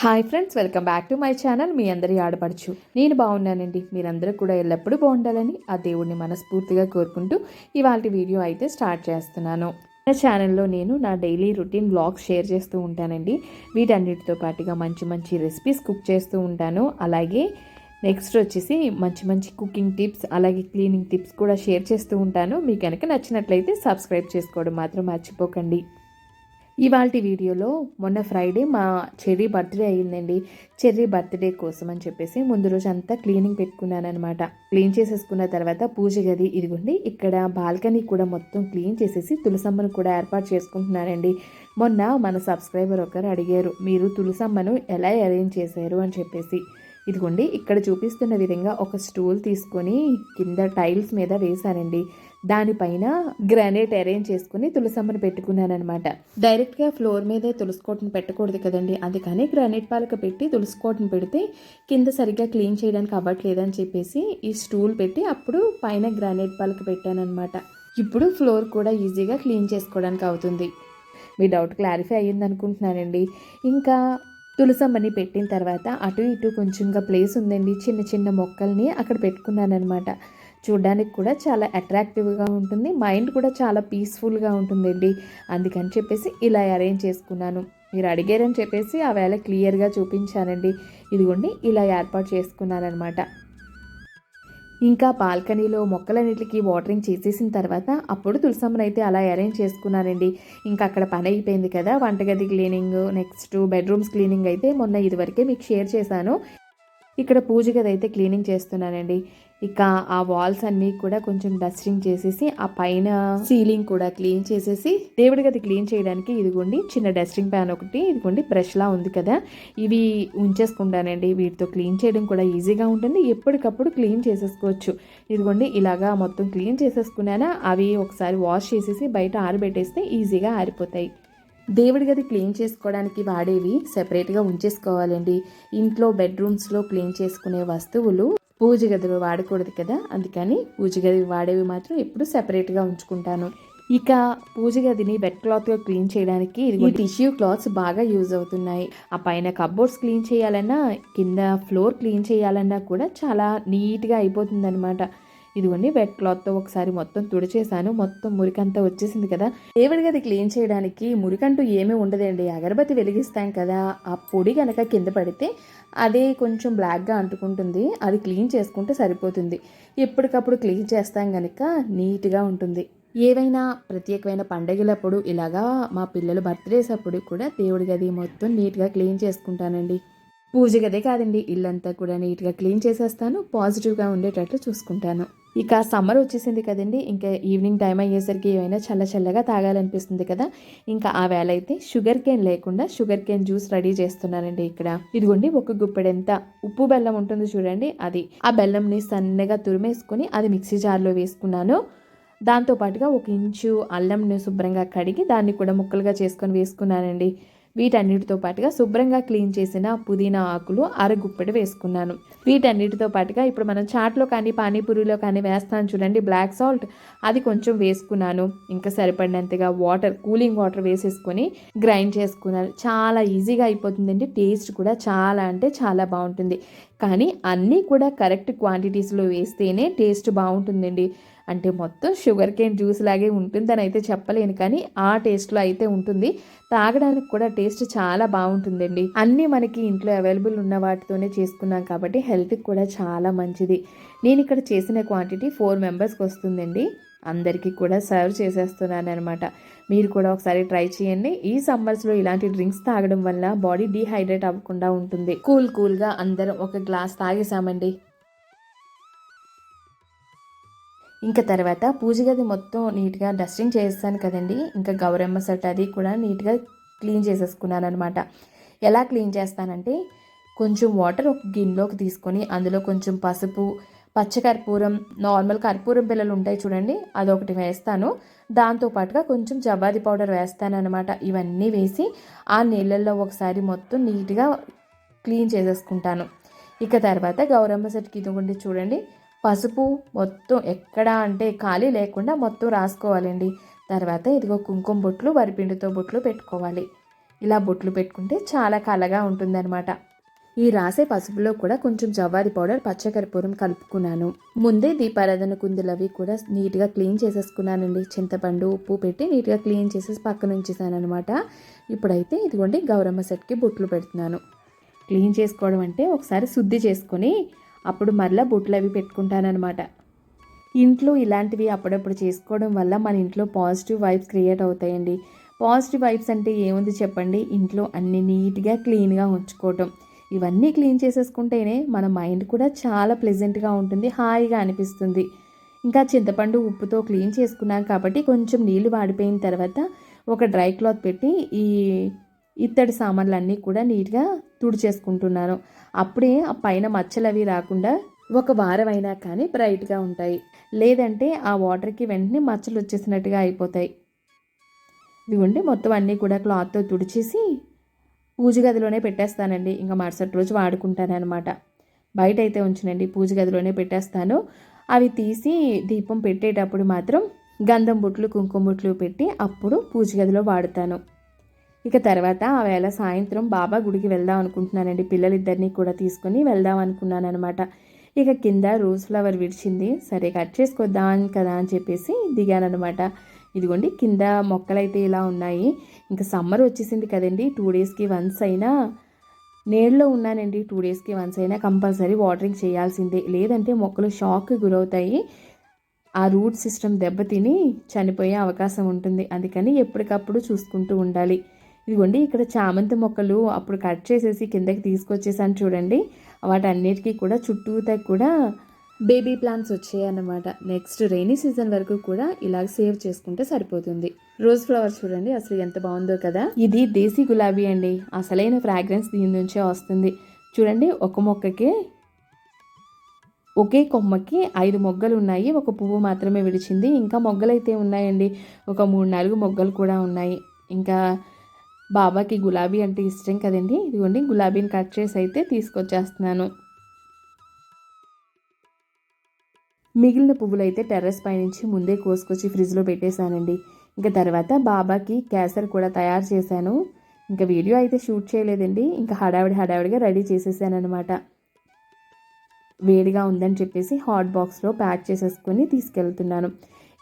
Hi friends welcome back to my channel. మీ అందరి ఆడపడుచు. నేను బాగున్నానండి. మీరందరూ కూడా ఎల్లప్పుడూ బాగుండాలని ఆ దేవుడిని మనస్ఫూర్తిగా కోరుకుంటూ ఇవాళ వీడియో అయితే స్టార్ట్ చేస్తున్నాను. నా ఛానల్లో నేను నా డైలీ రొటీన్ బ్లాగ్స్ షేర్ చేస్తూ ఉంటానండి. వీటన్నిటితో పాటుగా మంచి మంచి రెసిపీస్ కుక్ చేస్తూ ఉంటాను. అలాగే నెక్స్ట్ వచ్చేసి మంచి మంచి కుకింగ్ టిప్స్ అలాగే క్లీనింగ్ టిప్స్ కూడా షేర్ చేస్తూ ఉంటాను. మీకు కనుక నచ్చినట్లయితే సబ్స్క్రైబ్ చేసుకోవడం మాత్రం మర్చిపోకండి. ఇవాళ వీడియోలో మొన్న ఫ్రైడే మా చెర్రీ బర్త్డే అయ్యిందండి. చెర్రీ బర్త్డే కోసం అని చెప్పేసి ముందు రోజు అంతా క్లీనింగ్ పెట్టుకున్నాను అనమాట క్లీన్ చేసేసుకున్న తర్వాత పూజ గది ఇదిగోండి ఇక్కడ బాల్కనీ కూడా మొత్తం క్లీన్ చేసేసి తులసమ్మను కూడా ఏర్పాటు చేసుకుంటున్నానండి. మొన్న మన సబ్స్క్రైబర్ ఒకరు అడిగారు మీరు తులసమ్మను ఎలా అరేంజ్ చేశారు? అని చెప్పేసి. ఇదిగోండి ఇక్కడ చూపిస్తున్న విధంగా ఒక స్టూల్ తీసుకొని కింద టైల్స్ మీద వేశానండి. దానిపైన గ్రానైట్ అరేంజ్ చేసుకుని తులసమ్మను పెట్టుకున్నానమాట డైరెక్ట్గా ఫ్లోర్ మీదే తులసుకోటను పెట్టకూడదు కదండి. అందుకని గ్రానైట్ పాలక పెట్టి తులసుకోటను పెడితే కింద సరిగ్గా క్లీన్ చేయడానికి అవ్వట్లేదని చెప్పేసి ఈ స్టూల్ పెట్టి అప్పుడు పైన గ్రానైట్ పాలక పెట్టానమాట ఇప్పుడు ఫ్లోర్ కూడా ఈజీగా క్లీన్ చేసుకోవడానికి అవుతుంది. మీ డౌట్ క్లారిఫై అయ్యింది అనుకుంటున్నానండి ఇంకా తులసమ్మని పెట్టిన తర్వాత అటు ఇటు కొంచెంగా ప్లేస్ ఉందండి చిన్న చిన్న మొక్కల్ని అక్కడ పెట్టుకున్నానమాట చూడడానికి కూడా చాలా అట్రాక్టివ్గా ఉంటుంది మైండ్ కూడా చాలా పీస్ఫుల్గా ఉంటుందండి. అందుకని చెప్పేసి ఇలా అరేంజ్ చేసుకున్నాను. మీరు అడిగారని చెప్పేసి ఆ వేళ క్లియర్గా చూపించానండి. ఇదిగోండి ఇలా ఏర్పాటు చేసుకున్నానమాట ఇంకా బాల్కనీలో మొక్కలన్నిటికీ వాటరింగ్ చేసేసిన తర్వాత అప్పుడు తులసమ్మను అయితే అలా అరేంజ్ చేసుకున్నానండి ఇంకా అక్కడ పని అయిపోయింది కదా వంటగది క్లీనింగ్ నెక్స్ట్ బెడ్రూమ్స్ క్లీనింగ్ అయితే మొన్న ఇదివరకే మీకు షేర్ చేశాను. ఇక్కడ పూజ గది అయితే క్లీనింగ్ చేస్తున్నానండి. ఇక ఆ వాల్స్ అన్నీ కూడా కొంచెం డస్టింగ్ చేసేసి ఆ పైన సీలింగ్ కూడా క్లీన్ చేసేసి దేవుడి గది క్లీన్ చేయడానికి ఇదిగోండి చిన్న డస్టింగ్ ప్యాన్ ఒకటి ఇదిగోండి బ్రష్లా ఉంది కదా. ఇవి ఉంచేసుకుంటానండి. వీటితో క్లీన్ చేయడం కూడా ఈజీగా ఉంటుంది. ఎప్పటికప్పుడు క్లీన్ చేసేసుకోవచ్చు. ఇదిగోండి ఇలాగా మొత్తం క్లీన్ చేసేసుకున్నానా? అవి ఒకసారి వాష్ చేసేసి బయట ఆరబెట్టేస్తే ఈజీగా ఆరిపోతాయి. దేవుడి గది క్లీన్ చేసుకోవడానికి వాడేవి సెపరేట్గా ఉంచేసుకోవాలండి. ఇంట్లో బెడ్రూమ్స్లో క్లీన్ చేసుకునే వస్తువులు పూజ గదిలో వాడకూడదు కదా? అందుకని పూజ గది వాడేవి మాత్రం ఎప్పుడు సెపరేట్గా ఉంచుకుంటాను. ఇక పూజ గదిని బెడ్ క్లాత్గా క్లీన్ చేయడానికి ఇది టిష్యూ క్లాత్స్ బాగా యూజ్ అవుతున్నాయి. ఆ పైన కబోర్డ్స్ క్లీన్ చేయాలన్నా కింద ఫ్లోర్ క్లీన్ చేయాలన్నా కూడా చాలా నీట్గా అయిపోతుంది అనమాట ఇదిగోండి వెట్ క్లాత్తో ఒకసారి మొత్తం తుడిచేశాను. మొత్తం మురికంతా వచ్చేసింది కదా. దేవుడి గది క్లీన్ చేయడానికి మురికంటూ ఏమీ ఉండదండి. అగరబత్తి వెలిగిస్తాం కదా. ఆ పొడి కనుక కింద పడితే అదే కొంచెం బ్లాక్గా అంటుకుంటుంది. అది క్లీన్ చేసుకుంటే సరిపోతుంది. ఎప్పటికప్పుడు క్లీన్ చేస్తాం కనుక నీట్గా ఉంటుంది. ఏవైనా ప్రత్యేకమైన పండగలప్పుడు ఇలాగా మా పిల్లలు బర్త్డేస్ అప్పుడు కూడా దేవుడి గది మొత్తం నీట్గా క్లీన్ చేసుకుంటానండి. పూజ గదే కాదండి. ఇల్లంతా కూడా నీట్గా క్లీన్ చేసేస్తాను. పాజిటివ్గా ఉండేటట్లు చూసుకుంటాను. ఇక సమ్మర్ వచ్చేసింది కదండి. ఇంకా ఈవినింగ్ టైం అయ్యేసరికి ఏమైనా చల్ల చల్లగా తాగాలనిపిస్తుంది కదా. ఇంకా ఆ వేళ అయితే షుగర్ కేన్ లేకుండా షుగర్ కేన్ జ్యూస్ రెడీ చేస్తున్నానండి ఇక్కడ. ఇదిగోండి ఒక గుప్పెడంత ఉప్పు బెల్లం ఉంటుంది చూడండి. అది ఆ బెల్లంని సన్నగా తురిమేసుకొని అది మిక్సీ జార్లో వేసుకున్నాను. దాంతోపాటుగా ఒక ఇంచు అల్లంని శుభ్రంగా కడిగి దాన్ని కూడా ముక్కలుగా చేసుకొని వేసుకున్నానండి. వీటన్నిటితో పాటుగా శుభ్రంగా క్లీన్ చేసిన పుదీనా ఆకులు అరగుప్పెడు వేసుకున్నాను. వీటన్నిటితో పాటుగా ఇప్పుడు మనం చాట్లో కానీ పానీపూరిలో కానీ వేస్తాను చూడండి బ్లాక్ సాల్ట్ అది కొంచెం వేసుకున్నాను. ఇంకా సరిపడినంతగా వాటర్ కూలింగ్ వాటర్ వేసేసుకొని గ్రైండ్ చేసుకున్నాను. చాలా ఈజీగా అయిపోతుందండి. టేస్ట్ కూడా చాలా అంటే చాలా బాగుంటుంది. కానీ అన్నీ కూడా కరెక్ట్ క్వాంటిటీస్లో వేస్తేనే టేస్ట్ బాగుంటుందండి. అంటే మొత్తం షుగర్ కేన్ జ్యూస్ లాగే ఉంటుందని అయితే చెప్పలేను కానీ ఆ టేస్ట్లో అయితే ఉంటుంది. తాగడానికి కూడా టేస్ట్ చాలా బాగుంటుందండి. అన్నీ మనకి ఇంట్లో అవైలబుల్ ఉన్న వాటితోనే చేసుకున్నాం కాబట్టి హెల్త్కి కూడా చాలా మంచిది. నేను ఇక్కడ చేసిన క్వాంటిటీ ఫోర్ మెంబర్స్కి వస్తుందండి. అందరికీ కూడా సర్వ్ చేసేస్తున్నాను అనమాట మీరు కూడా ఒకసారి ట్రై చేయండి. ఈ సమ్మర్స్లో ఇలాంటి డ్రింక్స్ తాగడం వల్ల బాడీ డీహైడ్రేట్ అవ్వకుండా ఉంటుంది. కూల్ కూల్గా అందరం ఒక గ్లాస్ తాగేసామండి ఇంకా తర్వాత పూజ గది మొత్తం నీట్గా డస్టింగ్ చేస్తాను కదండి. ఇంకా గౌరమ్మ సెట్ అది కూడా నీట్గా క్లీన్ చేసేసుకున్నాను అనమాట ఎలా క్లీన్ చేస్తానంటే కొంచెం వాటర్ ఒక గిన్నెలోకి తీసుకొని అందులో కొంచెం పసుపు పచ్చ కర్పూరం నార్మల్ కర్పూరం పిల్లలు ఉంటాయి చూడండి అదొకటి వేస్తాను. దాంతోపాటుగా కొంచెం జవాది పౌడర్ వేస్తాను అనమాట ఇవన్నీ వేసి ఆ నీళ్ళల్లో ఒకసారి మొత్తం నీట్గా క్లీన్ చేసేసుకుంటాను. ఇక తర్వాత గౌరమ్మ సెట్కి ఇదిగోండి చూడండి పసుపు మొత్తం ఎక్కడ అంటే ఖాళీ లేకుండా మొత్తం రాసుకోవాలండి. తర్వాత ఇదిగో కుంకుమ బొట్లు వరిపిండితో బొట్లు పెట్టుకోవాలి. ఇలా బొట్లు పెట్టుకుంటే చాలా కలగా ఉంటుందన్నమాట. ఈ రాసే పసుపులో కూడా కొంచెం జవ్వాది పౌడర్ పచ్చకర్పూరం కలుపుకున్నాను. ముందే దీపారాధన కుందులు అవి కూడా నీట్గా క్లీన్ చేసేసుకున్నానండి. చింతపండు ఉప్పు పెట్టి నీట్గా క్లీన్ చేసేసి పక్కన ఉంచేసానమాట ఇప్పుడైతే ఇదిగోండి గౌరమ్మ సెట్కి బొట్లు పెడుతున్నాను. క్లీన్ చేసుకోవడం అంటే ఒకసారి శుద్ధి చేసుకొని అప్పుడు మరలా బుట్టలు అవి పెట్టుకుంటానమాట ఇంట్లో ఇలాంటివి అప్పుడప్పుడు చేసుకోవడం వల్ల మన ఇంట్లో పాజిటివ్ వైబ్స్ క్రియేట్ అవుతాయండి. పాజిటివ్ వైబ్స్ అంటే ఏముంది చెప్పండి? ఇంట్లో అన్ని నీట్గా క్లీన్గా ఉంచుకోవటం. ఇవన్నీ క్లీన్ చేసేసుకుంటేనే మన మైండ్ కూడా చాలా ప్లెజెంట్గా ఉంటుంది హాయిగా అనిపిస్తుంది. ఇంకా చింతపండు ఉప్పుతో క్లీన్ చేసుకున్నాం కాబట్టి కొంచెం నీళ్ళు వాడిపోయిన తర్వాత ఒక డ్రై క్లాత్ పెట్టి ఈ ఇత్తడి సామాన్లన్నీ కూడా నీట్గా తుడిచేసుకుంటున్నాను. అప్పుడే ఆ పైన మచ్చలు అవి రాకుండా ఒక వారం అయినా కానీ బ్రైట్గా ఉంటాయి. లేదంటే ఆ వాటర్కి వెంటనే మచ్చలు వచ్చేసినట్టుగా అయిపోతాయి. ఇదిగోండి మొత్తం అన్నీ కూడా క్లాత్తో తుడిచేసి పూజ గదిలోనే పెట్టేస్తానండి. ఇంకా మరుసటి రోజు వాడుకుంటానమాట బయట అయితే ఉంచునండి పూజ గదిలోనే పెట్టేస్తాను. అవి తీసి దీపం పెట్టేటప్పుడు మాత్రం గంధం బుట్లు కుంకుమ బుట్లు పెట్టి అప్పుడు పూజ గదిలో వాడుతాను. ఇక తర్వాత ఆ వేళ సాయంత్రం బాబా గుడికి వెళ్దాం అనుకుంటున్నానండి. పిల్లలిద్దరినీ కూడా తీసుకొని వెళ్దాం అనుకున్నాను అనమాట ఇక కింద రోజ్ ఫ్లవర్ విడిచింది. సరే కట్ చేసుకొద్దాం కదా అని చెప్పేసి దిగానమాట ఇదిగోండి కింద మొక్కలైతే ఇలా ఉన్నాయి. ఇంకా సమ్మర్ వచ్చేసింది కదండి. టూ డేస్కి వన్స్ అయినా నీళ్ళలో ఉన్నానండి. టూ డేస్కి వన్స్ అయినా కంపల్సరీ వాటరింగ్ చేయాల్సిందే. లేదంటే మొక్కలు షాక్ గురవుతాయి. ఆ రూట్ సిస్టమ్ దెబ్బతిని చనిపోయే అవకాశం ఉంటుంది. అందుకని ఎప్పటికప్పుడు చూసుకుంటూ ఉండాలి. ఇదిగోండి ఇక్కడ చామంతి మొక్కలు అప్పుడు కట్ చేసేసి కిందకి తీసుకొచ్చేసాను చూడండి. వాటన్నిటికీ కూడా చుట్టూతా కూడా బేబీ ప్లాంట్స్ వచ్చాయన్నమాట. నెక్స్ట్ రైనీ సీజన్ వరకు కూడా ఇలా సేవ్ చేసుకుంటే సరిపోతుంది. రోజ్ ఫ్లవర్ చూడండి అసలు ఎంత బాగుందో కదా. ఇది దేశీ గులాబీ అండి. అసలైన ఫ్రాగ్రెన్స్ దీని నుంచే వస్తుంది. చూడండి ఒక మొక్కకి ఒకే కొమ్మకి ఐదు మొగ్గలు ఉన్నాయి ఒక పువ్వు మాత్రమే విడిచింది. ఇంకా మొగ్గలైతే ఉన్నాయండి. ఒక మూడు నాలుగు మొగ్గలు కూడా ఉన్నాయి. ఇంకా బాబాకి గులాబీ అంటే ఇష్టం కదండి? ఇదిగోండి గులాబీని కట్ చేసి అయితే తీసుకొచ్చేస్తున్నాను. మిగిలిన పువ్వులు అయితే టెర్రస్ పైనుంచి ముందే కోసుకొచ్చి ఫ్రిడ్జ్లో పెట్టేశానండి. ఇంకా తర్వాత బాబాకి కేసర్ కూడా తయారు చేశాను. ఇంకా వీడియో అయితే షూట్ చేయలేదండి. ఇంకా హడావిడి హడావిడిగా రెడీ చేసేసానమాట వేడిగా ఉందని చెప్పేసి హాట్ బాక్స్లో ప్యాక్ చేసేసుకొని తీసుకెళ్తున్నాను.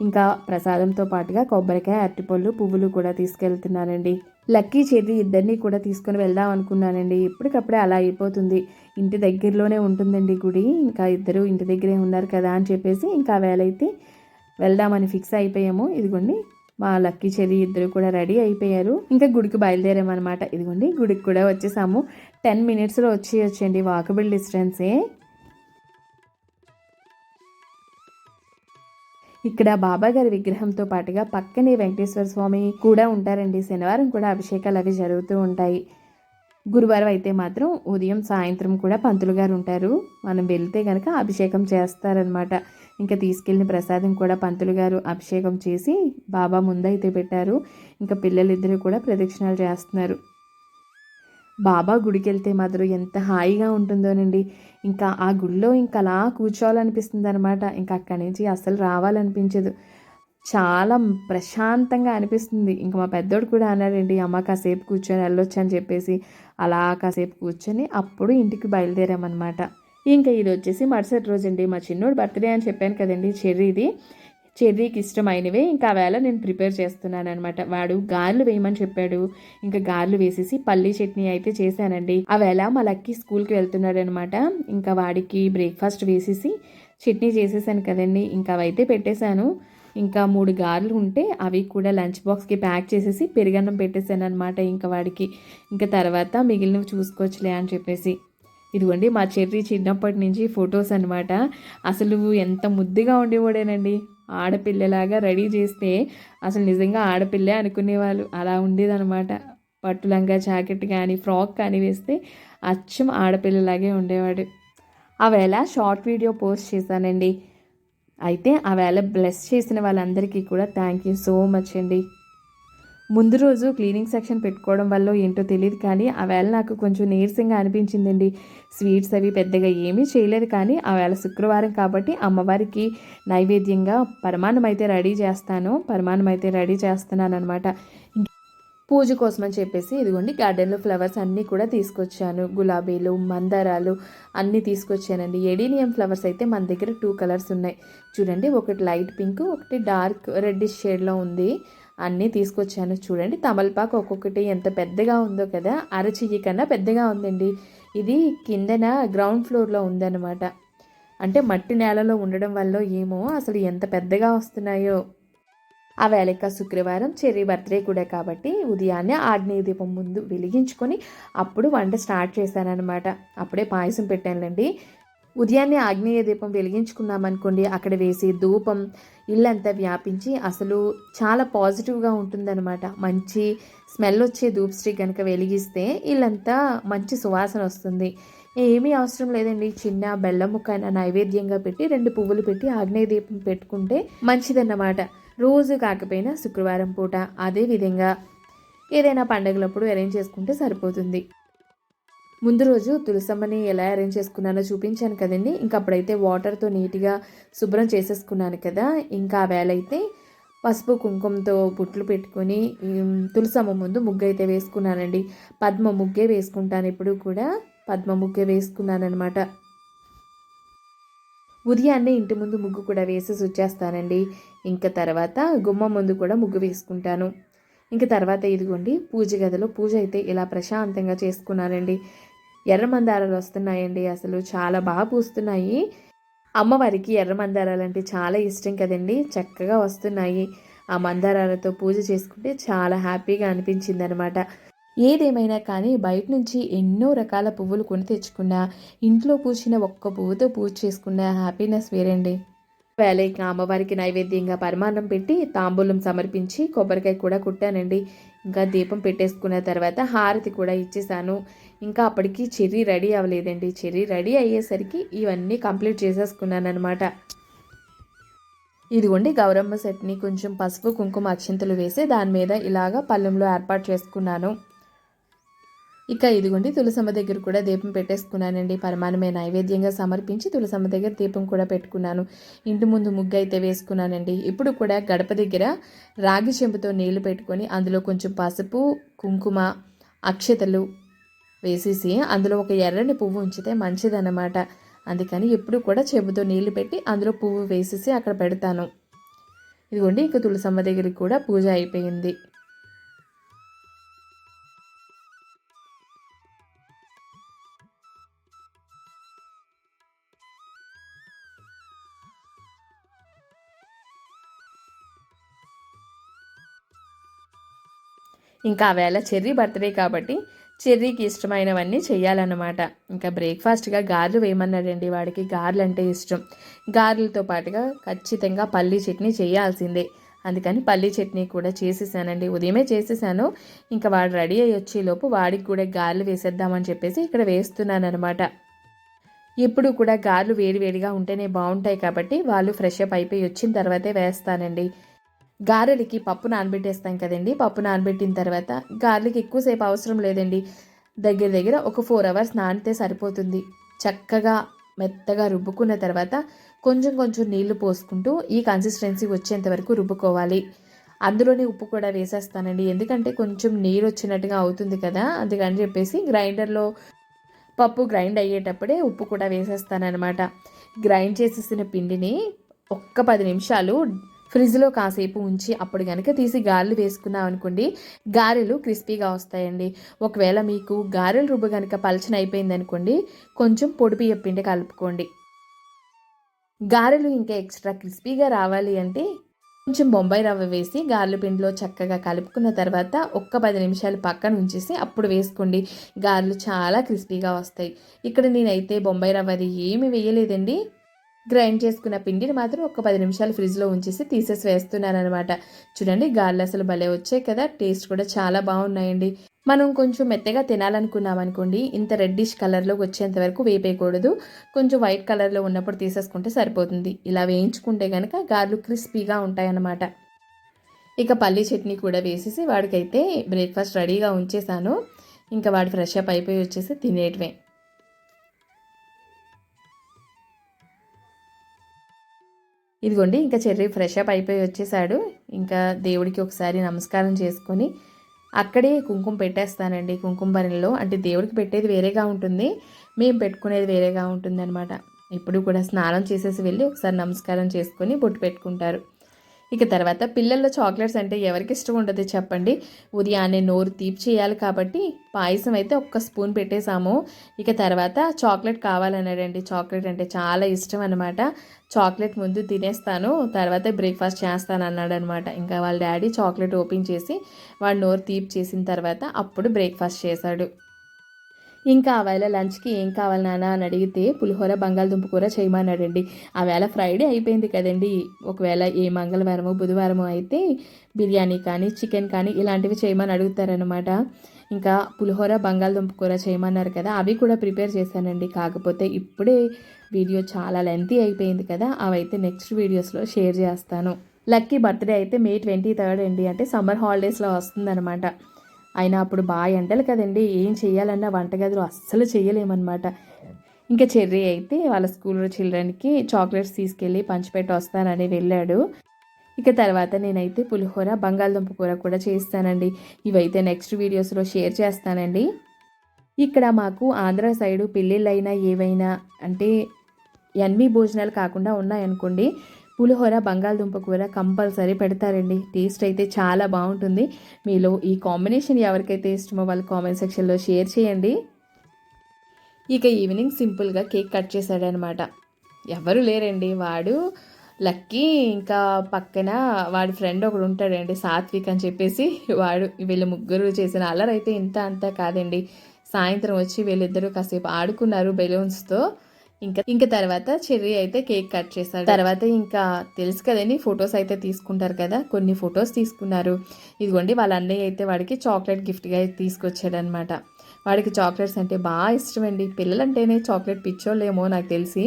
ఇంకా ప్రసాదంతో పాటుగా కొబ్బరికాయ అరటిపళ్ళు పువ్వులు కూడా తీసుకెళ్తున్నానండి. లక్కీ చేతి ఇద్దరిని కూడా తీసుకొని వెళ్దాం అనుకున్నానండి. ఇప్పటికప్పుడే అలా అయిపోతుంది. ఇంటి దగ్గరలోనే ఉంటుందండి గుడి. ఇంకా ఇద్దరు ఇంటి దగ్గరే ఉన్నారు కదా అని చెప్పేసి ఇంకా వేలైతే వెళ్దామని ఫిక్స్ అయిపోయాము. ఇదిగోండి మా లక్కీ చెల్లి ఇద్దరు కూడా రెడీ అయిపోయారు. ఇంకా గుడికి బయలుదేరామన్నమాట. ఇదిగోండి గుడికి కూడా వచ్చేసాము. టెన్ మినిట్స్లో వచ్చి వాకబుల్ డిస్టెన్సే. ఇక్కడ బాబాగారి విగ్రహంతో పాటుగా పక్కనే వెంకటేశ్వర స్వామి కూడా ఉంటారండి. శనివారం కూడా అభిషేకాలు అవి జరుగుతూ ఉంటాయి. గురువారం అయితే మాత్రం ఉదయం సాయంత్రం కూడా పంతులు గారు ఉంటారు. మనం వెళ్తే కనుక అభిషేకం చేస్తారనమాట ఇంకా తీసుకెళ్ళిన ప్రసాదం కూడా పంతులు గారు అభిషేకం చేసి బాబా ముందైతే పెట్టారు. ఇంకా పిల్లలిద్దరూ కూడా ప్రదక్షిణాలు చేస్తున్నారు. బాబా గుడికి వెళ్తే మాత్రం ఎంత హాయిగా ఉంటుందోనండి. ఇంకా ఆ గుడిలో ఇంకా అలా కూర్చోవాలనిపిస్తుంది అనమాట ఇంకా అక్కడి నుంచి అస్సలు రావాలనిపించదు. చాలా ప్రశాంతంగా అనిపిస్తుంది. ఇంకా మా పెద్దోడు కూడా అన్నాడండి అమ్మ కాసేపు కూర్చొని వెళ్ళొచ్చు అని చెప్పేసి అలా కాసేపు కూర్చొని అప్పుడు ఇంటికి బయలుదేరామన్నమాట. ఇంకా ఇది వచ్చేసి మరుసటి రోజు అండి మా చిన్నోడు బర్త్డే అని చెప్పాను కదండి చెర్రీది. చెర్రీకి ఇష్టమైనవే. ఇంకా ఆ వేళ నేను ప్రిపేర్ చేస్తున్నాను అనమాట వాడు గార్లు వేయమని చెప్పాడు. ఇంకా గార్లు వేసేసి పల్లీ చట్నీ అయితే చేశానండి. ఆ మా లక్కీ స్కూల్కి వెళ్తున్నాడు అనమాట ఇంకా వాడికి బ్రేక్ఫాస్ట్ వేసేసి చట్నీ చేసేసాను కదండి. ఇంకా అవైతే పెట్టేశాను. ఇంకా మూడు గారెలు ఉంటే అవి కూడా లంచ్ బాక్స్కి ప్యాక్ చేసేసి పెరుగన్నం పెట్టేశాను అనమాట ఇంకా వాడికి. ఇంకా తర్వాత మిగిలినవి చూసుకోవచ్చులే అని చెప్పేసి. ఇదిగోండి మా చెర్రీ చిన్నప్పటి నుంచి ఫొటోస్ అనమాట అసలు ఎంత ముద్దుగా ఉండేవాడేనండి. ఆడపిల్లలాగా రెడీ చేస్తే అసలు నిజంగా ఆడపిల్లే అనుకునేవాళ్ళు. అలా ఉండేదనమాట పట్టు లంగా జాకెట్ కానీ ఫ్రాక్ కానీ వేస్తే అచ్చం ఆడపిల్లలాగే ఉండేవాడు. ఆ షార్ట్ వీడియో పోస్ట్ చేశానండి. అయితే అవేళ బ్లెస్ చేసిన వాళ్ళందరికీ కూడా థ్యాంక్ యూ సో మచ్ అండి. ముందు రోజు క్లీనింగ్ సెక్షన్ పెట్టుకోవడం వల్ల ఏంటో తెలియదు కానీ ఆ వేళ నాకు కొంచెం నీరసంగా అనిపించిందండి. స్వీట్స్ అవి పెద్దగా ఏమీ చేయలేదు కానీ ఆ వేళ శుక్రవారం కాబట్టి అమ్మవారికి నైవేద్యంగా పరమాన్నం అయితే రెడీ చేస్తాను పరమాన్నం అయితే రెడీ చేస్తున్నాను అనమాట పూజ కోసం అని చెప్పేసి ఇదిగోండి గార్డెన్లో ఫ్లవర్స్ అన్నీ కూడా తీసుకొచ్చాను. గులాబీలు మందారాలు అన్నీ తీసుకొచ్చానండి. ఎడీనియం ఫ్లవర్స్ అయితే మన దగ్గర టూ కలర్స్ ఉన్నాయి. చూడండి ఒకటి లైట్ పింక్ ఒకటి డార్క్ రెడ్డిష్ షేడ్లో ఉంది. అన్నీ తీసుకొచ్చాను. చూడండి తమలపాకు ఒక్కొక్కటి ఎంత పెద్దగా ఉందో కదా అరచెయ్యి కన్నా పెద్దగా ఉందండి. ఇది కిందన గ్రౌండ్ ఫ్లోర్లో ఉందన్నమాట. అంటే మట్టి నేలలో ఉండడం వల్ల ఏమో అసలు ఎంత పెద్దగా వస్తున్నాయో. ఆ వేళక శుక్రవారం చెర్రీ బర్త్డే కూడా కాబట్టి ఉదయాన్నే ఆగ్నేయ దీపం ముందు వెలిగించుకొని అప్పుడు వంట స్టార్ట్ చేశానన్నమాట. అప్పుడే పాయసం పెట్టానులేండి. ఉదయాన్నే ఆగ్నేయ దీపం వెలిగించుకున్నామనుకోండి అక్కడ వేసి ధూపం ఇల్లంతా వ్యాపించి అసలు చాలా పాజిటివ్గా ఉంటుందన్నమాట. మంచి స్మెల్ వచ్చే ధూప్ కనుక వెలిగిస్తే ఇల్లంతా మంచి సువాసన వస్తుంది. ఏమీ అవసరం లేదండి. చిన్న బెల్లం ముక్కైన నైవేద్యంగా పెట్టి రెండు పువ్వులు పెట్టి ఆగ్నేయ దీపం పెట్టుకుంటే మంచిదన్నమాట. రోజు కాకపోయినా శుక్రవారం పూట అదే విధంగా ఏదైనా పండగలప్పుడు అరేంజ్ చేసుకుంటే సరిపోతుంది. ముందు రోజు తులసమ్మని ఎలా అరేంజ్ చేసుకున్నానో చూపించాను కదండి. ఇంకా అప్పుడైతే వాటర్తో నీట్గా శుభ్రం చేసేసుకున్నాను కదా. ఇంకా ఆ వేళ అయితే పసుపు కుంకుమతో బుట్లు పెట్టుకొని తులసమ్మ ముందు ముగ్గు అయితే వేసుకున్నానండి. పద్మ ముగ్గే వేసుకుంటాను ఇప్పుడు కూడా. పద్మ ముగ్గే వేసుకున్నానమాట ఉదయాన్నే ఇంటి ముందు ముగ్గు కూడా వేసేసి వచ్చేస్తానండి. ఇంకా తర్వాత గుమ్మం ముందు కూడా ముగ్గు వేసుకుంటాను. ఇంకా తర్వాత ఇదిగోండి పూజ గదిలో పూజ అయితే ఇలా ప్రశాంతంగా చేసుకున్నానండి. ఎర్ర మందారాలు వస్తున్నాయండి అసలు చాలా బాగా పూస్తున్నాయి. అమ్మవారికి ఎర్ర మందారాలు అంటే చాలా ఇష్టం కదండి చక్కగా వస్తున్నాయి. ఆ మందారాలతో పూజ చేసుకుంటే చాలా హ్యాపీగా అనిపించింది అనమాట ఏదేమైనా కానీ బయట నుంచి ఎన్నో రకాల పువ్వులు కొని తెచ్చుకున్నా ఇంట్లో పూసిన ఒక్క పువ్వుతో పూజ చేసుకున్న హ్యాపీనెస్ వేరండి. వేళకి అమ్మవారికి నైవేద్యంగా పరమాన్నం పెట్టి తాంబూలం సమర్పించి కొబ్బరికాయ కూడా కుట్టానండి. ఇంకా దీపం పెట్టేసుకున్న తర్వాత హారతి కూడా ఇచ్చేసాను. ఇంకా అప్పటికి చెర్రీ రెడీ అవ్వలేదండి. చెర్రీ రెడీ అయ్యేసరికి ఇవన్నీ కంప్లీట్ చేసేసుకున్నాను అనమాట ఇదిగోండి గౌరమ్మ సెట్ని కొంచెం పసుపు కుంకుమ అక్షంతలు వేసి దాని మీద ఇలాగ పళ్ళెంలో ఏర్పాటు చేసుకున్నాను. ఇక ఇదిగోండి తులసమ్మ దగ్గర కూడా దీపం పెట్టేసుకున్నానండి. పరమానమే నైవేద్యంగా సమర్పించి తులసమ్మ దగ్గర దీపం కూడా పెట్టుకున్నాను. ఇంటి ముందు ముగ్గు అయితే వేసుకున్నానండి. ఇప్పుడు కూడా గడప దగ్గర రాగి చెంబుతో నీళ్ళు పెట్టుకొని అందులో కొంచెం పసుపు కుంకుమ అక్షతలు వేసేసి అందులో ఒక ఎర్రని పువ్వు ఉంచితే మంచిదన్నమాట. అందుకని ఎప్పుడు కూడా చెబుతో నీళ్ళు పెట్టి అందులో పువ్వు వేసేసి అక్కడ పెడతాను. ఇదిగోండి ఇక తులసమ్మ దగ్గరికి కూడా పూజ అయిపోయింది. ఇంకా ఆ వేళ చెర్రీ బర్త్డే కాబట్టి చెర్రీకి ఇష్టమైనవన్నీ చేయాలన్నమాట ఇంకా బ్రేక్ఫాస్ట్గా గారెలు వేయమన్నాడండి వాడికి. గారెలు అంటే ఇష్టం. గారెలతో పాటుగా ఖచ్చితంగా పల్లీ చట్నీ చేయాల్సిందే. అందుకని పల్లీ చట్నీ కూడా చేసేసానండి. ఉదయమే చేసేసాను. ఇంకా వాడు రెడీ అయ్యి వచ్చేలోపు వాడికి కూడా గారెలు వేసేద్దామని చెప్పేసి ఇక్కడ వేస్తున్నాను అనమాట ఎప్పుడు కూడా గారెలు వేడివేడిగా ఉంటేనే బాగుంటాయి కాబట్టి వాళ్ళు ఫ్రెష్ అప్ అయిపోయి వచ్చిన తర్వాతే వేస్తానండి. గారెలకి పప్పు నానబెట్టేస్తాం కదండి. పప్పు నానబెట్టిన తర్వాత గారెలకి ఎక్కువసేపు అవసరం లేదండి. దగ్గర దగ్గర ఒక ఫోర్ అవర్స్ నానితే సరిపోతుంది. చక్కగా మెత్తగా రుబ్బుకున్న తర్వాత కొంచెం కొంచెం నీళ్ళు పోసుకుంటూ ఈ కన్సిస్టెన్సీ వచ్చేంత వరకు రుబ్బుకోవాలి. అందులోనే ఉప్పు కూడా వేసేస్తానండి. ఎందుకంటే కొంచెం నీరు వచ్చినట్టుగా అవుతుంది కదా అందుకని చెప్పేసి గ్రైండర్లో పప్పు గ్రైండ్ అయ్యేటప్పుడే ఉప్పు కూడా వేసేస్తానన్నమాట. గ్రైండ్ చేసేసిన పిండిని ఒక్క పది నిమిషాలు ఫ్రిడ్జ్లో కాసేపు ఉంచి అప్పుడు కనుక తీసి గారెలు వేసుకున్నాం అనుకోండి గారెలు క్రిస్పీగా వస్తాయండి. ఒకవేళ మీకు గారెలు రుబ్బు కనుక పలచన అయిపోయింది అనుకోండి కొంచెం పొడి బియ్యం పిండి కలుపుకోండి. గారెలు ఇంకా ఎక్స్ట్రా క్రిస్పీగా రావాలి అంటే కొంచెం బొంబాయి రవ్వ వేసి గారెల పిండిలో చక్కగా కలుపుకున్న తర్వాత ఒక్క పది నిమిషాలు పక్కన ఉంచేసి అప్పుడు వేసుకోండి. గారెలు చాలా క్రిస్పీగా వస్తాయి. ఇక్కడ నేనైతే బొంబాయి రవ్వ అది ఏమి వేయలేదండి. గ్రైండ్ చేసుకున్న పిండిని మాత్రం ఒక పది నిమిషాలు ఫ్రిడ్జ్లో ఉంచేసి తీసేసి వేస్తున్నాను అనమాట చూడండి గాళ్ళు అసలు భలే వచ్చాయి కదా టేస్ట్ కూడా చాలా బాగున్నాయండి. మనం కొంచెం మెత్తగా తినాలనుకున్నాం అనుకోండి ఇంత రెడ్డిష్ కలర్లోకి వచ్చేంత వరకు వేపేయకూడదు. కొంచెం వైట్ కలర్లో ఉన్నప్పుడు తీసేసుకుంటే సరిపోతుంది. ఇలా వేయించుకుంటే కనుక గార్లు క్రిస్పీగా ఉంటాయన్నమాట. ఇక పల్లీ చట్నీ కూడా వేసేసి వాడికైతే బ్రేక్ఫాస్ట్ రెడీగా ఉంచేసాను. ఇంకా వాడు ఫ్రెష్ అప్ అయిపోయి వచ్చేసి తినేయటమే ఇదిగోండి ఇంకా చెర్రీ ఫ్రెష్ అప్ అయిపోయి వచ్చేసాడు. ఇంకా దేవుడికి ఒకసారి నమస్కారం చేసుకొని అక్కడే కుంకుమ పెట్టేస్తానండి కుంకుమ పనిలో అంటే దేవుడికి పెట్టేది వేరేగా ఉంటుంది మేము పెట్టుకునేది వేరేగా ఉంటుంది అనమాట ఇప్పుడు కూడా స్నానం చేసేసి వెళ్ళి ఒకసారి నమస్కారం చేసుకొని బొట్టు పెట్టుకుంటారు. ఇక తర్వాత పిల్లల్లో చాక్లెట్స్ అంటే ఎవరికి ఇష్టం ఉండదు చెప్పండి. ఉదయాన్నే నోరు తీపి చేయాలి కాబట్టి పాయసం అయితే ఒక్క స్పూన్ పెట్టేశాము. ఇక తర్వాత చాక్లెట్ కావాలన్నాడండి. చాక్లెట్ అంటే చాలా ఇష్టం అనమాట చాక్లెట్ ముందు తినేస్తాను తర్వాత బ్రేక్ఫాస్ట్ చేస్తాను అన్నాడు అనమాట ఇంకా వాళ్ళ డాడీ చాక్లెట్ ఓపెన్ చేసి వాడు నోరు తీపి చేసిన తర్వాత అప్పుడు బ్రేక్ఫాస్ట్ చేశాడు. ఇంకా ఆవేళ లంచ్కి? ఏం కావాలి నాన్న? అని అడిగితే పులిహోర బంగాళదుంప కూర చేయమన్నాడండి. ఆవేళ ఫ్రైడే అయిపోయింది కదండి. ఒకవేళ ఏ మంగళవారము బుధవారము అయితే బిర్యానీ కానీ చికెన్ కానీ ఇలాంటివి చేయమని అడుగుతారనమాట ఇంకా పులిహోర బంగాళదుంప కూర చేయమన్నారు కదా అవి కూడా ప్రిపేర్ చేశానండి. కాకపోతే ఇప్పుడే వీడియో చాలా లెంతీ అయిపోయింది కదా అవైతే నెక్స్ట్ వీడియోస్లో షేర్ చేస్తాను. లక్కీ బర్త్డే అయితే మే ట్వంటీ థర్డ్ అండి. అంటే సమ్మర్ హాలిడేస్లో వస్తుందన్నమాట. అయినా అప్పుడు బాగా ఎండలు కదండి ఏం చేయాలన్నా వంటగదిలో అస్సలు చేయలేమన్నమాట ఇంకా చెర్రీ అయితే వాళ్ళ స్కూల్లో చిల్డ్రన్కి చాక్లెట్స్ తీసుకెళ్ళి పంచిపెట్టి వస్తానని వెళ్ళాడు. ఇక తర్వాత నేనైతే పులిహోర బంగాళదుంప కూర కూడా చేస్తానండి. ఇవైతే నెక్స్ట్ వీడియోస్లో షేర్ చేస్తానండి. ఇక్కడ మాకు ఆంధ్ర సైడు పెళ్ళిళ్ళైనా ఏవైనా అంటే ఎన్వి భోజనాలు కాకుండా ఉన్నాయనుకోండి పులిహోర బంగాళదుంప కూర కంపల్సరీ పెడతారండి. టేస్ట్ అయితే చాలా బాగుంటుంది. మీలో ఈ కాంబినేషన్ ఎవరికైతే ఇష్టమో వాళ్ళు కామెంట్ సెక్షన్లో షేర్ చేయండి. ఇక ఈవినింగ్ సింపుల్గా కేక్ కట్ చేశాడనమాట. ఎవరు లేరండి. వాడు లక్కీ ఇంకా పక్కన వాడి ఫ్రెండ్ ఒకడు ఉంటాడండి సాత్విక్ అని చెప్పేసి. వాడు వీళ్ళు ముగ్గురు చేసిన అల్లరైతే ఇంత అంతా కాదండి. సాయంత్రం వచ్చి వీళ్ళిద్దరూ కాసేపు ఆడుకున్నారు బెలూన్స్తో. ఇంకా ఇంకా తర్వాత చెర్రీ అయితే కేక్ కట్ చేశారు. తర్వాత ఇంకా తెలుసు కదండి ఫొటోస్ అయితే తీసుకుంటారు కదా కొన్ని ఫొటోస్ తీసుకున్నారు. ఇదిగోండి వాళ్ళ అన్నయ్య అయితే వాడికి చాక్లెట్ గిఫ్ట్గా తీసుకొచ్చాడనమాట. వాడికి చాక్లెట్స్ అంటే బాగా ఇష్టం అండి పిల్లలంటేనే చాక్లెట్ పిచ్చోళ్ళేమో నాకు తెలిసి.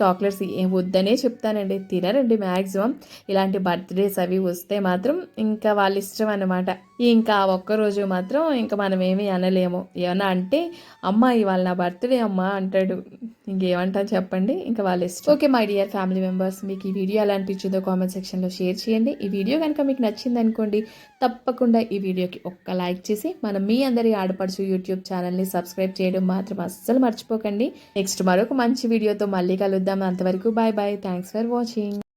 చాక్లెట్స్ ఏం వద్దనే చెప్తానండి. తినరండి మ్యాక్సిమం ఇలాంటి బర్త్డేస్ అవి వస్తే మాత్రం ఇంకా వాళ్ళ ఇష్టం అనమాట ఇంకా ఒక్కరోజు మాత్రం ఇంకా మనం ఏమీ అనలేము. ఏమన్నా అంటే అమ్మ ఇవాళ నా బర్త్డే అమ్మ అంటాడు. ఇంకేమంటారు చెప్పండి? ఇంకా వాళ్ళ ఇష్టం. Okay my dear family members మీకు ఈ వీడియో ఎలా అనిపించిందో కామెంట్ సెక్షన్లో షేర్ చేయండి. ఈ వీడియో కనుక మీకు నచ్చింది అనుకోండి తప్పకుండా ఈ వీడియోకి ఒక్క లైక్ చేసి మనం మీ అందరి ఆడపడుచు యూట్యూబ్ ఛానల్ని సబ్స్క్రైబ్ చేయడం మాత్రం అస్సలు మర్చిపోకండి. నెక్స్ట్ మరొక మంచి వీడియోతో మళ్ళీ కలుద్దాం. అంతవరకు bye bye thanks for watching.